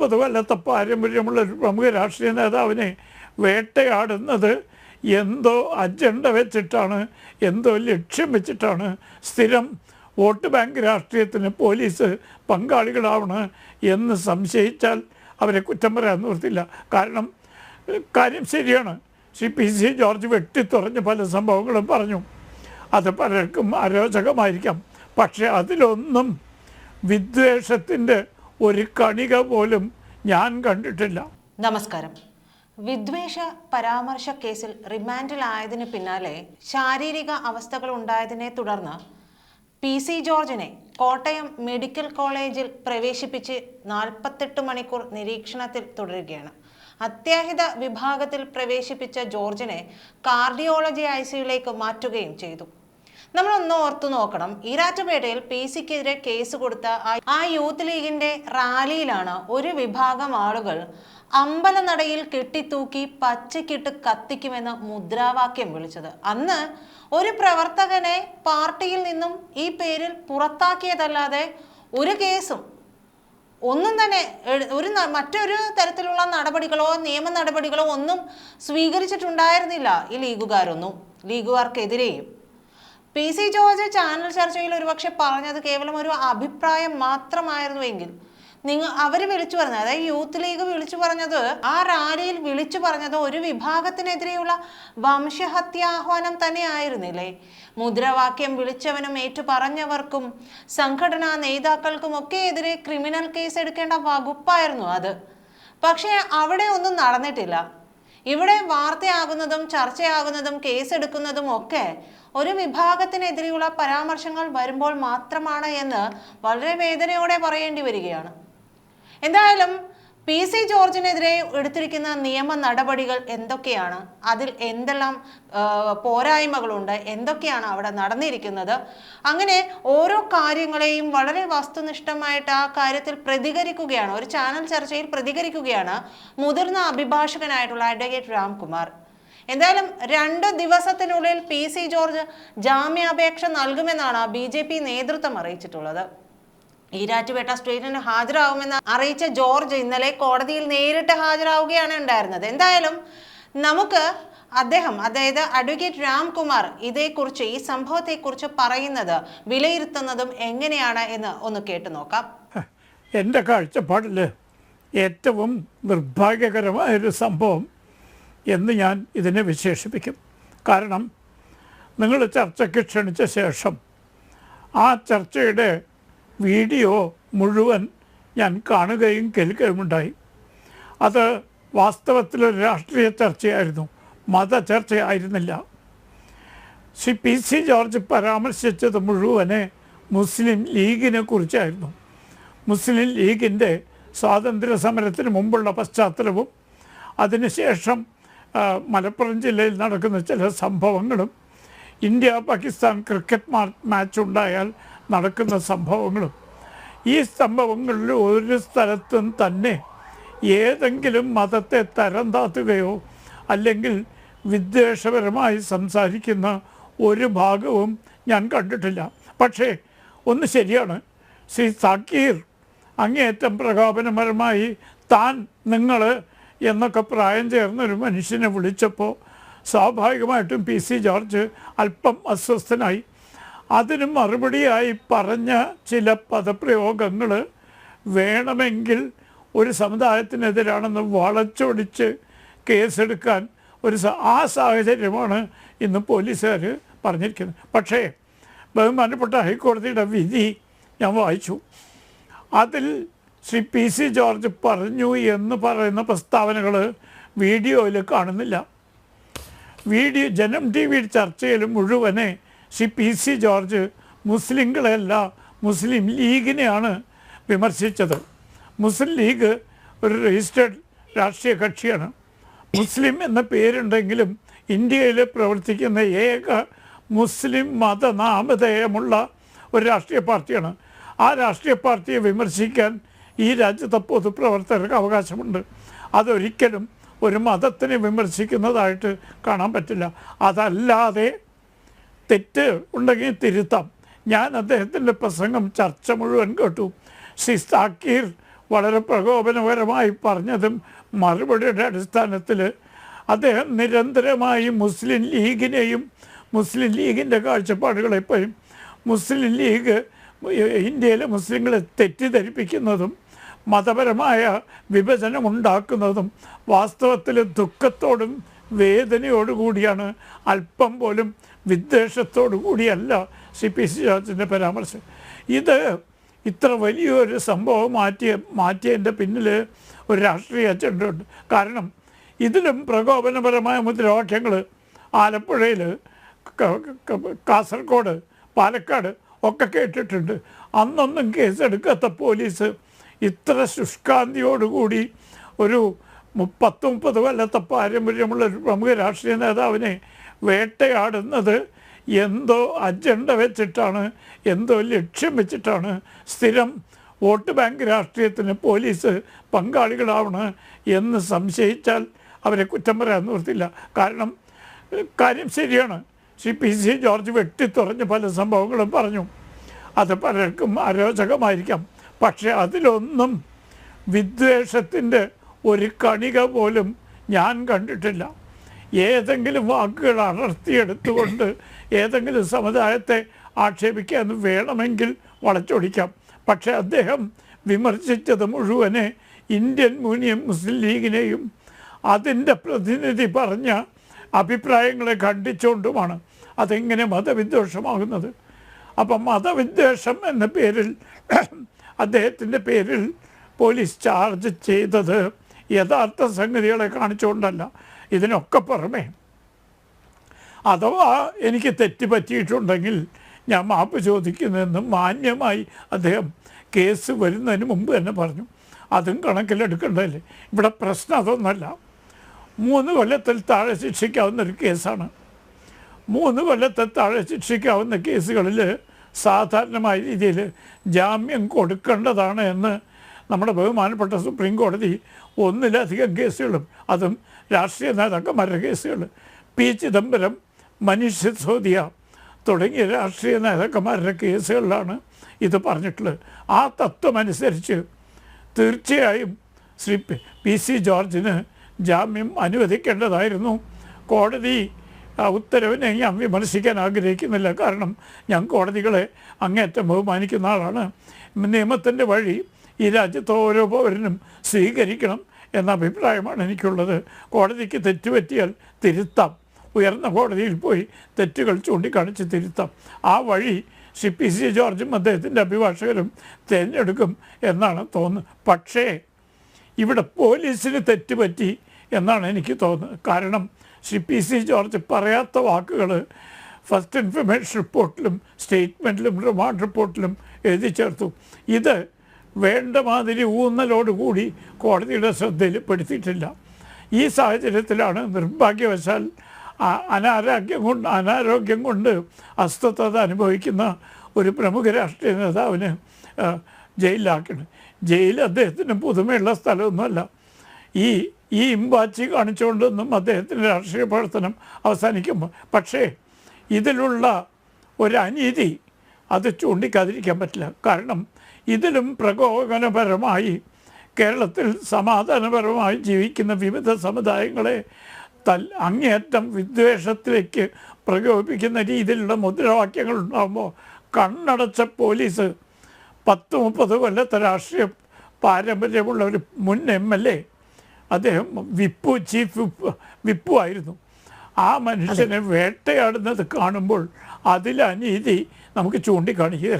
മുപ്പത് കൊല്ലത്തെ പാരമ്പര്യമുള്ള ഒരു പ്രമുഖ രാഷ്ട്രീയ നേതാവിനെ വേട്ടയാടുന്നത് എന്തോ അജണ്ട വെച്ചിട്ടാണ് എന്തോ ലക്ഷ്യം വെച്ചിട്ടാണ് സ്ഥിരം വോട്ട് ബാങ്ക് രാഷ്ട്രീയത്തിന് പോലീസ് പങ്കാളികളാവണം എന്ന് സംശയിച്ചാൽ അവരെ കുറ്റം പറയാൻ നിർത്തില്ല കാരണം കാര്യം ശരിയാണ്. ശ്രീ പി സി ജോർജ് വെട്ടിത്തുറഞ്ഞ് പല സംഭവങ്ങളും പറഞ്ഞു. അത് പലർക്കും അരോചകമായിരിക്കാം. പക്ഷേ അതിലൊന്നും വിദ്വേഷത്തിന്റെ ഒരു കണിക പോലും ഞാൻ കണ്ടിട്ടില്ല. നമസ്കാരം. വിദ്വേഷ പരാമർശ കേസിൽ റിമാൻഡിലായതിനു പിന്നാലെ ശാരീരിക അവസ്ഥകൾ ഉണ്ടായതിനെ തുടർന്ന് പി സി ജോർജിനെ കോട്ടയം മെഡിക്കൽ കോളേജിൽ പ്രവേശിപ്പിച്ച് നാൽപ്പത്തെട്ട് മണിക്കൂർ നിരീക്ഷണത്തിൽ തുടരുകയാണ്. അത്യാഹിത വിഭാഗത്തിൽ പ്രവേശിപ്പിച്ച ജോർജിനെ കാർഡിയോളജി ഐ സിയിലേക്ക് മാറ്റുകയും ചെയ്തു. നമ്മളൊന്ന് ഓർത്തു നോക്കണം. ഈരാറ്റുപേട്ടയിൽ പി സിക്കെതിരെ കേസ് കൊടുത്ത ആ- യൂത്ത് ലീഗിന്റെ റാലിയിലാണ് ഒരു വിഭാഗം ആളുകൾ അമ്പലനടയിൽ കെട്ടിത്തൂക്കി പച്ചക്കിട്ട് കത്തിക്കുമെന്ന് മുദ്രാവാക്യം വിളിച്ചത്. അന്ന് ഒരു പ്രവർത്തകനെ പാർട്ടിയിൽ നിന്നും ഈ പേരിൽ പുറത്താക്കിയതല്ലാതെ ഒരു കേസും ഒന്നും തന്നെ ഒരു മറ്റൊരു തരത്തിലുള്ള നടപടികളോ നിയമ നടപടികളോ ഒന്നും സ്വീകരിച്ചിട്ടുണ്ടായിരുന്നില്ല ഈ ലീഗുകാരൊന്നും ലീഗുകാർക്കെതിരെയും. പി സി ജോർജ് ചാനൽ ചർച്ചയിൽ ഒരുപക്ഷെ പറഞ്ഞത് കേവലം ഒരു അഭിപ്രായം മാത്രമായിരുന്നുവെങ്കിൽ നിങ്ങൾ അവർ വിളിച്ചു പറഞ്ഞത് അതായത് യൂത്ത് ലീഗ് വിളിച്ചു പറഞ്ഞത് ആ റാലിയിൽ വിളിച്ചു പറഞ്ഞത് ഒരു വിഭാഗത്തിനെതിരെയുള്ള വംശഹത്യാഹ്വാനം തന്നെയായിരുന്നില്ലേ? മുദ്രാവാക്യം വിളിച്ചവനും ഏറ്റു പറഞ്ഞവർക്കും സംഘടനാ നേതാക്കൾക്കും ഒക്കെ എതിരെ ക്രിമിനൽ കേസ് എടുക്കേണ്ട വകുപ്പായിരുന്നു അത്. പക്ഷേ അവിടെ ഒന്നും നടന്നിട്ടില്ല. ഇവിടെ വാർത്തയാകുന്നതും ചർച്ചയാകുന്നതും കേസെടുക്കുന്നതും ഒക്കെ ഒരു വിഭാഗത്തിനെതിരെയുള്ള പരാമർശങ്ങൾ വരുമ്പോൾ മാത്രമാണ് എന്ന് വളരെ വേദനയോടെ പറയേണ്ടി വരികയാണ്. എന്തായാലും പി സി ജോർജിനെതിരെ എടുത്തിരിക്കുന്ന നിയമ നടപടികൾ എന്തൊക്കെയാണ്? അതിൽ എന്തെല്ലാം പോരായ്മകളുണ്ട്? എന്തൊക്കെയാണ് അവിടെ നടന്നിരിക്കുന്നത്? അങ്ങനെ ഓരോ കാര്യങ്ങളെയും വളരെ വസ്തുനിഷ്ഠമായിട്ട് ആ കാര്യത്തിൽ പ്രതികരിക്കുകയാണ്. ഒരു ചാനൽ ചർച്ചയിൽ പ്രതികരിക്കുകയാണ് മുതിർന്ന അഭിഭാഷകനായിട്ടുള്ള അഡ്വക്കേറ്റ് രാംകുമാർ. എന്തായാലും രണ്ട് ദിവസത്തിനുള്ളിൽ പി സി ജോർജ് ജാമ്യാപേക്ഷ നൽകുമെന്നാണ് ബി നേതൃത്വം അറിയിച്ചിട്ടുള്ളത്. ഈരാറ്റുപേട്ട സ്റ്റേറ്റിന് ഹാജരാകുമെന്ന് അറിയിച്ച ജോർജ് ഇന്നലെ കോടതിയിൽ നേരിട്ട് ഹാജരാവുകയാണ് ഉണ്ടായിരുന്നത്. എന്തായാലും നമുക്ക് അദ്ദേഹം അതായത് അഡ്വക്കേറ്റ് രാംകുമാർ ഇതേക്കുറിച്ച് ഈ സംഭവത്തെക്കുറിച്ച് പറയുന്നത് വിലയിരുത്തുന്നതും എങ്ങനെയാണ് എന്ന് ഒന്ന് കേട്ടു നോക്കാം. എന്റെ കാഴ്ചപ്പാടിൽ ഏറ്റവും നിർഭാഗ്യകരമായൊരു സംഭവം എന്ന് ഞാൻ ഇതിനെ വിശേഷിപ്പിക്കും. കാരണം നിങ്ങൾ ചർച്ചയ്ക്ക് ക്ഷണിച്ച ശേഷം ആ ചർച്ചയുടെ വീഡിയോ മുഴുവൻ ഞാൻ കാണുകയും കേൾക്കുകയുമുണ്ടായി. അത് വാസ്തവത്തിലൊരു രാഷ്ട്രീയ ചർച്ചയായിരുന്നു. മത ചർച്ചയായിരുന്നില്ല. ശ്രീ പി സി ജോർജ് പരാമർശിച്ചത് മുഴുവനെ മുസ്ലിം ലീഗിനെ കുറിച്ചായിരുന്നു. മുസ്ലിം ലീഗിന്റെ സ്വാതന്ത്ര്യ സമരത്തിന് മുമ്പുള്ള പശ്ചാത്തലവും അതിനുശേഷം മലപ്പുറം ജില്ലയിൽ നടക്കുന്ന ചില സംഭവങ്ങളും ഇന്ത്യ പാകിസ്ഥാൻ ക്രിക്കറ്റ് മാച്ച് ഉണ്ടായാൽ നടക്കുന്ന സംഭവങ്ങളും ഈ സംഭവങ്ങളിൽ ഒരു സ്ഥലത്തും തന്നെ ഏതെങ്കിലും മതത്തെ തരം താത്തുകയോ അല്ലെങ്കിൽ വിദ്വേഷപരമായി സംസാരിക്കുന്ന ഒരു ഭാഗവും ഞാൻ കണ്ടിട്ടില്ല. പക്ഷേ ഒന്ന് ശരിയാണ്. ശ്രീ സാക്കീർ അങ്ങേയറ്റം പ്രകോപനപരമായി താൻ നിങ്ങൾ എന്നൊക്കെ പ്രായം ചേർന്നൊരു മനുഷ്യനെ വിളിച്ചപ്പോൾ സ്വാഭാവികമായിട്ടും പി സി ജോർജ് അല്പം അസ്വസ്ഥനായി. അതിന് മറുപടിയായി പറഞ്ഞ ചില പദപ്രയോഗങ്ങൾ വേണമെങ്കിൽ ഒരു സമുദായത്തിനെതിരാണെന്ന് വളച്ചൊടിച്ച് കേസെടുക്കാൻ ഒരു ആ സാഹചര്യമാണ് ഇന്ന് പോലീസുകാർ പറഞ്ഞിരിക്കുന്നത്. പക്ഷേ ബഹുമാനപ്പെട്ട ഹൈക്കോടതിയുടെ വിധി ഞാൻ വായിച്ചു. അതിൽ ശ്രീ പി സി ജോർജ് പറഞ്ഞു എന്ന് പറയുന്ന പ്രസ്താവനകൾ വീഡിയോയിൽ കാണുന്നില്ല. വീഡിയോ ജനം ടി വി ചർച്ചയിൽ മുഴുവനെ ശ്രീ പി സി ജോർജ് മുസ്ലിങ്ങളെയല്ല മുസ്ലിം ലീഗിനെയാണ് വിമർശിച്ചത്. മുസ്ലിം ലീഗ് ഒരു രജിസ്റ്റേഡ് രാഷ്ട്രീയ കക്ഷിയാണ്. മുസ്ലിം എന്ന പേരുണ്ടെങ്കിലും ഇന്ത്യയിൽ പ്രവർത്തിക്കുന്ന ഏക മുസ്ലിം മതനാമധേയമുള്ള ഒരു രാഷ്ട്രീയ പാർട്ടിയാണ്. ആ രാഷ്ട്രീയ പാർട്ടിയെ വിമർശിക്കാൻ ഈ രാജ്യത്തെ പൊതുപ്രവർത്തകർക്ക് അവകാശമുണ്ട്. അതൊരിക്കലും ഒരു മതത്തിനെ വിമർശിക്കുന്നതായിട്ട് കാണാൻ പറ്റില്ല. അതല്ലാതെ തെറ്റ് തിരുത്താം. ഞാൻ അദ്ദേഹത്തിന്റെ പ്രസംഗം ചർച്ച മുഴുവൻ കേട്ടു. ശ്രീ സാക്കീർ വളരെ പ്രകോപനപരമായി പറഞ്ഞതും മറുപടിയുടെ അടിസ്ഥാനത്തിൽ അദ്ദേഹം നിരന്തരമായി മുസ്ലിം ലീഗിനെയും മുസ്ലിം ലീഗിന്റെ കാഴ്ചപ്പാടുകളെപ്പോഴും മുസ്ലിം ലീഗ് ഇന്ത്യയിലെ മുസ്ലിങ്ങളെ തെറ്റിദ്ധരിപ്പിക്കുന്നതും മതപരമായ വിഭജനം ഉണ്ടാക്കുന്നതും വാസ്തവത്തിൽ ദുഃഖത്തോടും വേദനയോടുകൂടിയാണ് അല്പം പോലും വിദ്വേഷത്തോടു കൂടിയല്ല സി പി സി ജോർജിന്റെ പരാമർശം. ഇത് ഇത്ര വലിയൊരു സംഭവം മാറ്റിയ മാറ്റിയതിന്റെ പിന്നിൽ ഒരു രാഷ്ട്രീയ അജണ്ട ഉണ്ട്. കാരണം ഇതിലും പ്രകോപനപരമായ മുദ്രാവാക്യങ്ങൾ ആലപ്പുഴയിൽ കാസർഗോഡ് പാലക്കാട് ഒക്കെ കേട്ടിട്ടുണ്ട്. അന്നൊന്നും കേസെടുക്കാത്ത പോലീസ് ഇത്ര ശുഷ്കാന്തിയോടുകൂടി ഒരു മു- പത്ത് മുപ്പത് കൊല്ലത്തെ പാരമ്പര്യമുള്ള ഒരു പ്രമുഖ രാഷ്ട്രീയ നേതാവിനെ വേട്ടയാടുന്നത് എന്തോ അജണ്ട വെച്ചിട്ടാണ് എന്തോ ലക്ഷ്യം വെച്ചിട്ടാണ് സ്ഥിരം വോട്ട് ബാങ്ക് രാഷ്ട്രീയത്തിന് പോലീസ് പങ്കാളികളാവണം എന്ന് സംശയിച്ചാൽ അവരെ കുറ്റം പറയാൻ നിർത്തില്ല കാരണം കാര്യം ശരിയാണ്. ശ്രീ പി സി ജോർജ് വെട്ടിത്തുറഞ്ഞ് പല സംഭവങ്ങളും പറഞ്ഞു. അത് പലർക്കും അരോചകമായിരിക്കാം. പക്ഷെ അതിലൊന്നും വിദ്വേഷത്തിന്റെ ഒരു കണിക പോലും ഞാൻ കണ്ടിട്ടില്ല. ഏതെങ്കിലും വാക്കുകൾ അടർത്തിയെടുത്തുകൊണ്ട് ഏതെങ്കിലും സമുദായത്തെ ആക്ഷേപിക്കാൻ വേണമെങ്കിൽ വളച്ചൊടിക്കാം. പക്ഷേ അദ്ദേഹം വിമർശിച്ചത് മുഴുവനെ ഇന്ത്യൻ യൂണിയൻ മുസ്ലിം ലീഗിനെയും അതിന്റെ പ്രതിനിധി പറഞ്ഞ അഭിപ്രായങ്ങളെ ഖണ്ഡിച്ചുകൊണ്ടുമാണ് അതെങ്ങനെ മതവിദ്വേഷമാകുന്നത്. അപ്പം മതവിദ്വേഷം എന്ന പേരിൽ അദ്ദേഹത്തിന്റെ പേരിൽ പോലീസ് ചാർജ് ചെയ്തത് യഥാർത്ഥ സംഗതികളെ കാണിച്ചുകൊണ്ടല്ല. ഇതിനൊക്കെ പുറമേ അഥവാ എനിക്ക് തെറ്റ് പറ്റിയിട്ടുണ്ടെങ്കിൽ ഞാൻ മാപ്പ് ചോദിക്കുന്നതെന്നും മാന്യമായി അദ്ദേഹം കേസ് വരുന്നതിന് മുമ്പ് തന്നെ പറഞ്ഞു. അതും കണക്കിലെടുക്കേണ്ടതല്ലേ? ഇവിടെ പ്രശ്നം അതൊന്നല്ല. മൂന്ന് കൊല്ലത്തിൽ താഴെ ശിക്ഷിക്കാവുന്ന ഒരു കേസാണ്. മൂന്ന് കൊല്ലത്തെ താഴെ ശിക്ഷിക്കാവുന്ന കേസുകളിൽ സാധാരണമായ രീതിയിൽ ജാമ്യം കൊടുക്കേണ്ടതാണ് എന്ന് നമ്മുടെ ബഹുമാനപ്പെട്ട സുപ്രീം കോടതി ഒന്നിലധികം കേസുകളും അതും രാഷ്ട്രീയ നേതാക്കന്മാരുടെ കേസുകൾ പി. ചിദംബരം മനീഷ് സിസോദിയ തുടങ്ങിയ രാഷ്ട്രീയ നേതാക്കന്മാരുടെ കേസുകളിലാണ് ഇത് പറഞ്ഞിട്ടുള്ളത്. ആ തത്വമനുസരിച്ച് തീർച്ചയായും ശ്രീ പി- സി. ജോർജിന് ജാമ്യം അനുവദിക്കേണ്ടതായിരുന്നു. കോടതി ഉത്തരവിനെ ഞാൻ വിമർശിക്കാൻ ആഗ്രഹിക്കുന്നില്ല. കാരണം ഞാൻ കോടതികളെ അങ്ങേറ്റം ബഹുമാനിക്കുന്ന ആളാണ്. നിയമത്തിന്റെ വഴി ഈ രാജ്യത്തെ ഓരോ പൗരനും സ്വീകരിക്കണം. എന്ന അഭിപ്രായമാണ് എനിക്കുള്ളത്. കോടതിക്ക് തെറ്റുപറ്റിയാൽ തിരുത്താം. ഉയർന്ന കോടതിയിൽ പോയി തെറ്റുകൾ ചൂണ്ടിക്കാണിച്ച് തിരുത്താം. ആ വഴി സി പി സി ജോർജും അദ്ദേഹത്തിന്റെ അഭിഭാഷകരും തിരഞ്ഞെടുക്കും എന്നാണ് തോന്നുന്നത്. പക്ഷേ ഇവിടെ പോലീസിന് തെറ്റുപറ്റി എന്നാണ് എനിക്ക് തോന്നുന്നത്. കാരണം സി പി സി ജോർജ് പറയാത്ത വാക്കുകൾ ഫസ്റ്റ് ഇൻഫർമേഷൻ റിപ്പോർട്ടിലും സ്റ്റേറ്റ്മെന്റിലും റിമാൻഡ് റിപ്പോർട്ടിലും എഴുതി ചേർത്തു. ഇത് വേണ്ട മാതിരി ഊന്നലോടുകൂടി കോടതിയുടെ ശ്രദ്ധയിൽപ്പെടുത്തിയിട്ടില്ല ഈ സാഹചര്യത്തിലാണ് നിർഭാഗ്യവശാൽ അനാരോഗ്യം കൊണ്ട് അനാരോഗ്യം കൊണ്ട് അസ്വസ്ഥത അനുഭവിക്കുന്ന ഒരു പ്രമുഖ രാഷ്ട്രീയ നേതാവിന് ജയിലിലാക്കണം ജയിൽ അദ്ദേഹത്തിന് പുതുമയുള്ള സ്ഥലമൊന്നുമല്ല. ഈ ഈ ഇമ്പാച്ചി കാണിച്ചുകൊണ്ടൊന്നും അദ്ദേഹത്തിന്റെ രാഷ്ട്രീയ പ്രവർത്തനം അവസാനിക്കുമ്പോൾ പക്ഷേ ഇതിലുള്ള ഒരു അനീതി അത് ചൂണ്ടിക്കാതിരിക്കാൻ പറ്റില്ല. കാരണം ഇതിലും പ്രകോപനപരമായി കേരളത്തിൽ സമാധാനപരമായി ജീവിക്കുന്ന വിവിധ സമുദായങ്ങളെ തൽ അങ്ങേയറ്റം വിദ്വേഷത്തിലേക്ക് പ്രകോപിപ്പിക്കുന്ന രീതിയിലുള്ള മുദ്രാവാക്യങ്ങൾ ഉണ്ടാകുമ്പോൾ കണ്ണടച്ച പോലീസ് പത്ത് മുപ്പത് കൊല്ലത്തെ രാഷ്ട്രീയ പാരമ്പര്യമുള്ള ഒരു മുൻ എം എൽ എ അദ്ദേഹം വിപ്പു ചീഫ് വിപ്പ് വിപ്പു ആയിരുന്നു. ആ മനുഷ്യനെ വേട്ടയാടുന്നത് കാണുമ്പോൾ അതിലെ അനീതി നമുക്ക് ചൂണ്ടിക്കാണിക്കുക